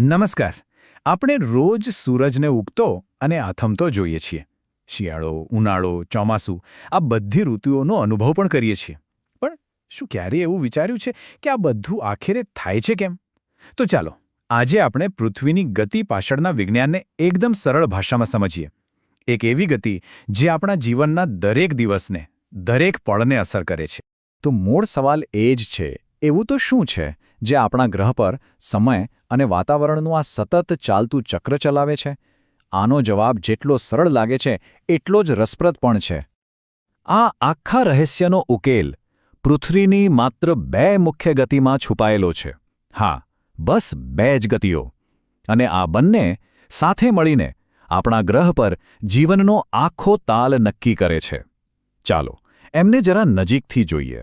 નમસ્કાર. આપણે રોજ સૂરજને ઉગતો અને આથમતો જોઈએ છીએ. શિયાળો, ઉનાળો, ચોમાસું, આ બધી ઋતુઓનો અનુભવ પણ કરીએ છીએ. પણ શું ક્યારેય એવું વિચાર્યું છે કે આ બધું આખરે થાય છે કેમ? તો ચાલો, આજે આપણે પૃથ્વીની ગતિ પાછળના વિજ્ઞાનને એકદમ સરળ ભાષામાં સમજીએ. એક એવી ગતિ જે આપણા જીવનના દરેક દિવસને, દરેક પળને અસર કરે છે. તો મૂળ સવાલ એ જ છે, એવું તો શું છે? જે આપણા ગ્રહ પર સમય અને વાતાવરણનું આ સતત ચાલતું ચક્ર ચલાવે છે. આનો જવાબ જેટલો સરળ લાગે છે, એટલો જ રસપ્રદ પણ છે. આ આખા રહસ્યનો ઉકેલ પૃથ્વીની માત્ર બે મુખ્ય ગતિમાં છુપાયેલો છે. હા, બસ બે જ ગતિઓ. અને આ બંને સાથે મળીને આપણા ગ્રહ પર જીવનનો આખો તાલ નક્કી કરે છે. ચાલો, એમને જરા નજીકથી જોઈએ.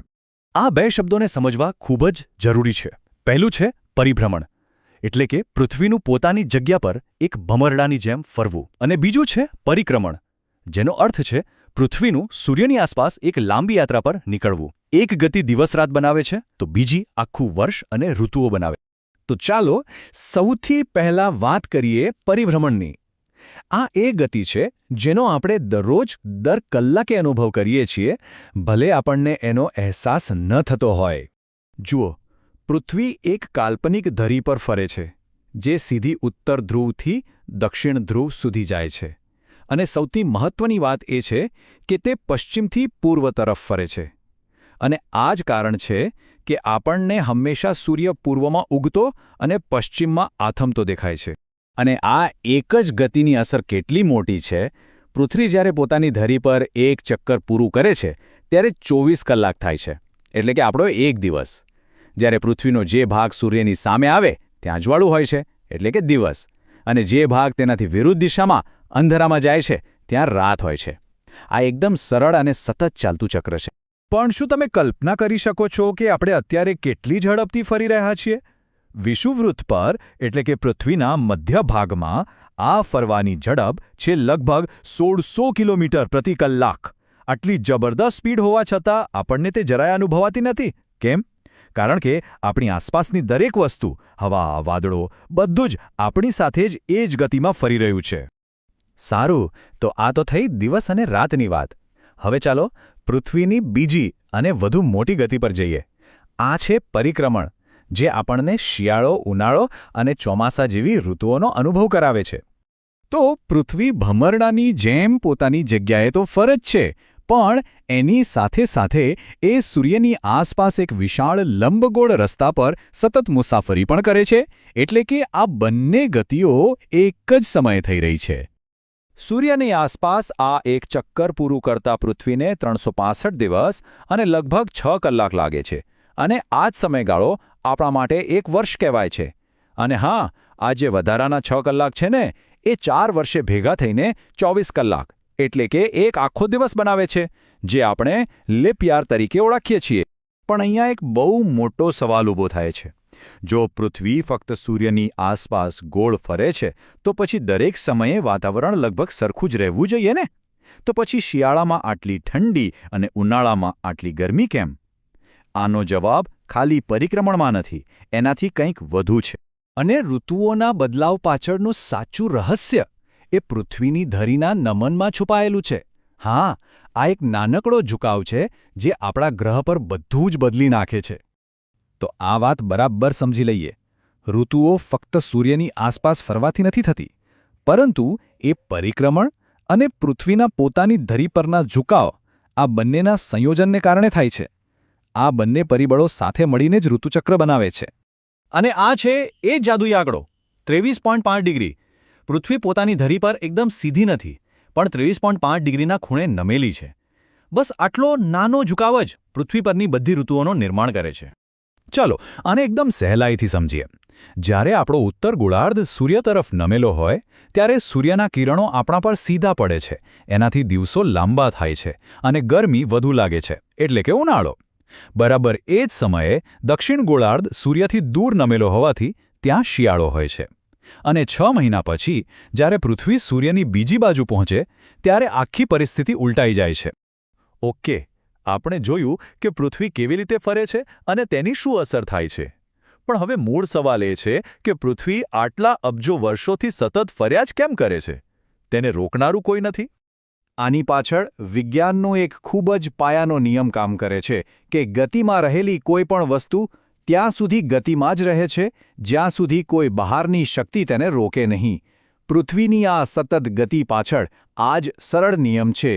આ બે શબ્દોને સમજવા ખૂબ જ જરૂરી છે. પહેલું છે પરિભ્રમણ, એટલે કે પૃથ્વીનું પોતાની જગ્યા પર એક ભમરડાની જેમ ફરવું. અને બીજું છે પરિક્રમણ, જેનો અર્થ છે પૃથ્વીનું સૂર્યની આસપાસ એક લાંબી યાત્રા પર નીકળવું. એક ગતિ દિવસ-રાત બનાવે છે, તો બીજી આખું વર્ષ અને ઋતુઓ બનાવે. તો ચાલો સૌથી પહેલા વાત કરીએ પરિભ્રમણની. આ એ ગતિ છે જેનો આપણે દરરોજ દર કલાકે અનુભવ કરીએ છીએ, ભલે આપણને એનો અહેસાસ ન થતો હોય. જુઓ પૃથ્વી એક કાલ્પનિક ધરી પર ફરે છે, જે સીધી ઉત્તર ધ્રુવથી દક્ષિણ ધ્રુવ સુધી જાય છે. અને સૌથી મહત્વની વાત એ છે કે તે પશ્ચિમથી પૂર્વ તરફ ફરે છે. અને આ જ કારણ છે કે આપણને હંમેશા સૂર્ય પૂર્વમાં ઉગતો અને પશ્ચિમમાં આથમતો દેખાય છે. અને આ એક જ ગતિની અસર કેટલી મોટી છે? પૃથ્વી જ્યારે પોતાની ધરી પર એક ચક્કર પૂરું કરે છે, ત્યારે ચોવીસ કલાક થાય છે. એટલે કે આપણો એક દિવસ. જ્યારે પૃથ્વીનો જે ભાગ સૂર્યની સામે આવે, ત્યાં અજવાળું હોય છે, એટલે કે દિવસ. અને જે ભાગ તેનાથી વિરુદ્ધ દિશામાં અંધારામાં જાય છે, ત્યાં રાત હોય છે. આ એકદમ સરળ અને સતત ચાલતું ચક્ર છે. પણ શું તમે કલ્પના કરી શકો છો કે આપણે અત્યારે કેટલી ઝડપથી ફરી રહ્યા છીએ? વિષુવવૃત્ત પર, એટલે કે પૃથ્વીના મધ્ય ભાગમાં આ ફરવાની ઝડપ છે લગભગ સોળસો કિલોમીટર પ્રતિ કલાક. આટલી જબરદસ્ત સ્પીડ હોવા છતાં આપણને તે જરાય અનુભવાતી નથી. કેમ? કારણ કે આપણી આસપાસની દરેક વસ્તુ, હવા, વાદળો, બધું જ આપણી સાથે જ એ જ ગતિમાં ફરી રહ્યું છે. સારું, તો આ તો થઈ દિવસ અને રાતની વાત. હવે ચાલો પૃથ્વીની બીજી અને વધુ મોટી ગતિ પર જઈએ. આ છે પરિક્રમણ, જે આપણને શિયાળો, ઉનાળો અને ચોમાસા જેવી ઋતુઓનો અનુભવ કરાવે છે. તો પૃથ્વી ભમરડાની જેમ પોતાની જગ્યાએ તો ફરજ છે પણ એની સાથે સાથે એ સૂર્યની આસપાસ એક વિશાળ લંબગોળ રસ્તા પર સતત મુસાફરી પણ કરે છે, એટલે કે આ બંને ગતિઓ એક જ સમયે થઈ રહી છે. સૂર્યની આસપાસ આ એક ચક્કર પૂરું કરતા પૃથ્વીને ત્રણસો દિવસ અને લગભગ છ કલાક લાગે છે અને આ જ સમયગાળો આપણા માટે એક વર્ષ કહેવાય છે. અને હા, આ જે વધારાના છ કલાક છે ને, એ ચાર વર્ષે ભેગા થઈને ચોવીસ કલાક એટલે કે એક આખો દિવસ બનાવે છે, જે આપણે લિપયાર તરીકે ઓળખીએ છીએ. પણ અહીંયા એક બહુ મોટો સવાલ ઊભો થાય છે. જો પૃથ્વી ફક્ત સૂર્યની આસપાસ ગોળ ફરે છે, તો પછી દરેક સમયે વાતાવરણ લગભગ સરખું જ રહેવું જોઈએ ને? તો પછી શિયાળામાં આટલી ઠંડી અને ઉનાળામાં આટલી ગરમી કેમ? આનો જવાબ ખાલી પરિક્રમણમાં નથી, એનાથી કંઈક વધુ છે. અને ઋતુઓના બદલાવ પાછળનું સાચું રહસ્ય એ પૃથ્વીની ધરીના નમનમાં છુપાયેલું છે. હા, આ એક નાનકડો ઝુકાવ છે જે આપણા ગ્રહ પર બધું જ બદલી નાખે છે. તો આ વાત બરાબર સમજી લઈએ. ઋતુઓ ફક્ત સૂર્યની આસપાસ ફરવાથી નથી થતી, પરંતુ એ પરિક્રમણ અને પૃથ્વીના પોતાની ધરી પરના ઝુકાવ આ બંનેના સંયોજનને કારણે થાય છે. આ બંને પરિબળો સાથે મળીને જ ઋતુચક્ર બનાવે છે. અને આ છે એ જાદુઈ આંકડો, ત્રેવીસ ડિગ્રી પૃથ્વી પોતાની ધરી પર એકદમ સીધી નથી, પણ ત્રેવીસ ડિગ્રીના ખૂણે નમેલી છે. બસ આટલો નાનો ઝુકાવ જ પૃથ્વી પરની બધી ઋતુઓનું નિર્માણ કરે છે. ચાલો, આને એકદમ સહેલાઈથી સમજીએ. જ્યારે આપણો ઉત્તર ગોળાર્ધ સૂર્ય તરફ નમેલો હોય, ત્યારે સૂર્યના કિરણો આપણા પર સીધા પડે છે. એનાથી દિવસો લાંબા થાય છે અને ગરમી વધુ લાગે છે, એટલે કે ઉનાળો. બરાબર એ જ સમયે દક્ષિણ ગોળાર્ધ સૂર્યથી દૂર નમેલો હોવાથી ત્યાં શિયાળો હોય છે. અને છ મહિના પછી, જ્યારે પૃથ્વી સૂર્યની બીજી બાજુ પહોંચે, ત્યારે આખી પરિસ્થિતિ ઉલટાઈ જાય છે. ઓકે, આપણે જોયું કે પૃથ્વી કેવી રીતે ફરે છે અને તેની શું અસર થાય છે. પણ હવે મૂળ સવાલ એ છે કે પૃથ્વી આટલા અબજો વર્ષોથી સતત ફર્યા જ કેમ કરે છે? તેને રોકનારું કોઈ નથી? આની પાછળ વિજ્ઞાનનો એક ખૂબ જ પાયાનો નિયમ કામ કરે છે કે ગતિમાં રહેલી કોઈ પણ વસ્તુ ત્યાં સુધી ગતિમાં જ રહે છે, જ્યાં સુધી કોઈ બહારની શક્તિ તેને રોકે નહીં. પૃથ્વીની આ સતત ગતિ પાછળ આ જ સરળ નિયમ છે.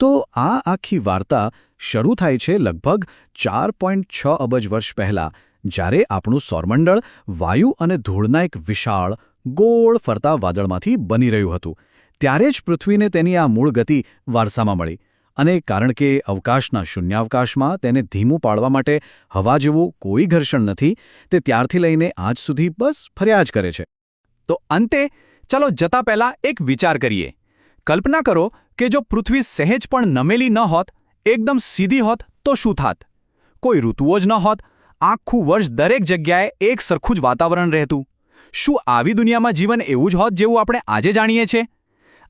તો આ આખી વાર્તા શરૂ થાય છે લગભગ ચાર પોઈન્ટ છ અબજ વર્ષ પહેલાં, જ્યારે આપણું સૌરમંડળ વાયુ અને ધૂળના એક વિશાળ, ગોળ ફરતા વાદળમાંથી બની રહ્યું હતું. ત્યારે જ પૃથ્વીને તેની આ મૂળ ગતિ વારસામાં મળી. અને કારણ કે અવકાશના શૂન્યાવકાશમાં તેને ધીમું પાડવા માટે હવા જેવું કોઈ ઘર્ષણ નથી, તે ત્યારથી લઈને આજ સુધી બસ ફર્યા જ કરે છે. તો અંતે, ચાલો જતા પહેલા એક વિચાર કરીએ. કલ્પના કરો કે જો પૃથ્વી સહેજ પણ નમેલી ન હોત, એકદમ સીધી હોત, તો શું થાત? કોઈ ઋતુઓ જ ન હોત, આખું વર્ષ દરેક જગ્યાએ એક સરખું જ વાતાવરણ રહેતું. શું આવી દુનિયામાં જીવન એવું જ હોત જેવું આપણે આજે જાણીએ છીએ?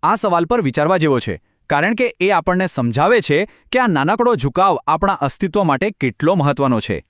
આ સવાલ પર વિચારવા જેવો છે. કારણ કે એ આપણને સમજાવે છે કે આ નાનકડો ઝુકાવ આપણા અસ્તિત્વ માટે કેટલો મહત્વનો છે.